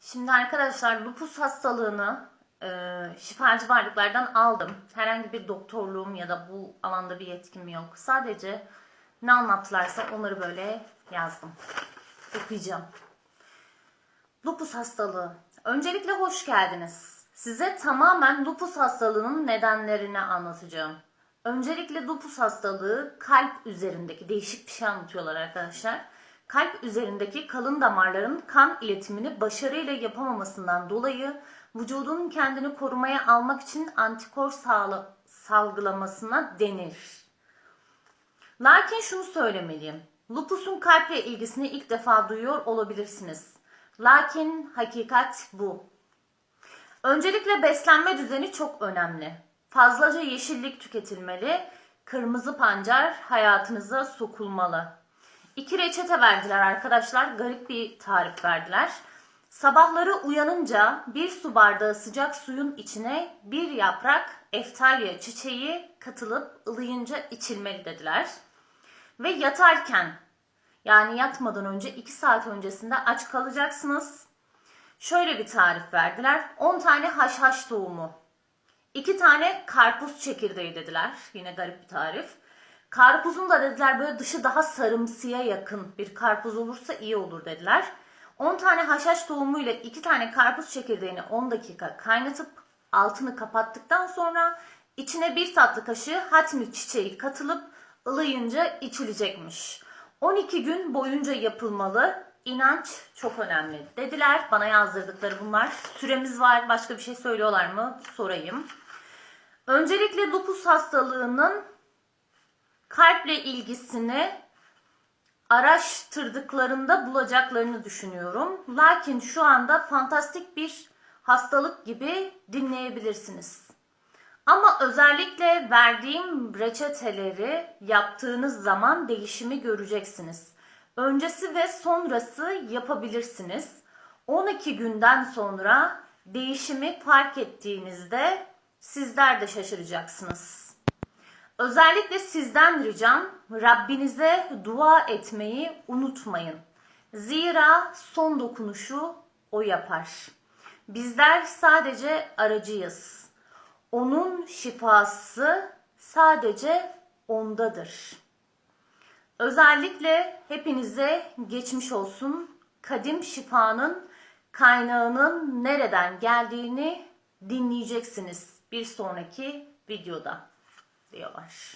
Şimdi arkadaşlar lupus hastalığını e, şifacı varlıklardan aldım. Herhangi bir doktorluğum ya da bu alanda bir yetkim yok. Sadece ne anlattılarsa onları böyle yazdım. Okuyacağım. Lupus hastalığı. Öncelikle hoş geldiniz. Size tamamen lupus hastalığının nedenlerini anlatacağım. Öncelikle lupus hastalığı kalp üzerindeki değişik bir şey anlatıyorlar arkadaşlar. Kalp üzerindeki kalın damarların kan iletimini başarıyla yapamamasından dolayı vücudun kendini korumaya almak için antikor salgılamasına denir. Lakin şunu söylemeliyim. Lupusun kalple ilgisini ilk defa duyuyor olabilirsiniz. Lakin hakikat bu. Öncelikle beslenme düzeni çok önemli. Fazlaca yeşillik tüketilmeli, kırmızı pancar hayatınıza sokulmalı. İki reçete verdiler arkadaşlar, garip bir tarif verdiler. Sabahları uyanınca bir su bardağı sıcak suyun içine bir yaprak eftalya çiçeği katılıp ılıyınca içilmeli dediler. Ve yatarken yani yatmadan önce 2 saat öncesinde aç kalacaksınız. Şöyle bir tarif verdiler. 10 tane haşhaş tohumu. 2 tane karpuz çekirdeği dediler. Yine garip bir tarif. Karpuzun da dediler böyle dışı daha sarımsıya yakın bir karpuz olursa iyi olur dediler. 10 tane haşhaş tohumu ile 2 tane karpuz çekirdeğini 10 dakika kaynatıp altını kapattıktan sonra içine bir tatlı kaşığı hatmi çiçeği katılıp ılıyınca içilecekmiş. 12 gün boyunca yapılmalı. İnanç çok önemli dediler. Bana yazdırdıkları bunlar. Süremiz var. Başka bir şey söylüyorlar mı? Sorayım. Öncelikle lupus hastalığının kalple ilgisini araştırdıklarında bulacaklarını düşünüyorum. Lakin şu anda fantastik bir hastalık gibi dinleyebilirsiniz. Ama özellikle verdiğim reçeteleri yaptığınız zaman değişimi göreceksiniz. Öncesi ve sonrası yapabilirsiniz. 12 günden sonra değişimi fark ettiğinizde sizler de şaşıracaksınız. Özellikle sizden ricam Rabbinize dua etmeyi unutmayın. Zira son dokunuşu o yapar. Bizler sadece aracıyız. Onun şifası sadece ondadır. Özellikle hepinize geçmiş olsun. Kadim şifanın kaynağının nereden geldiğini dinleyeceksiniz bir sonraki videoda diyorlar.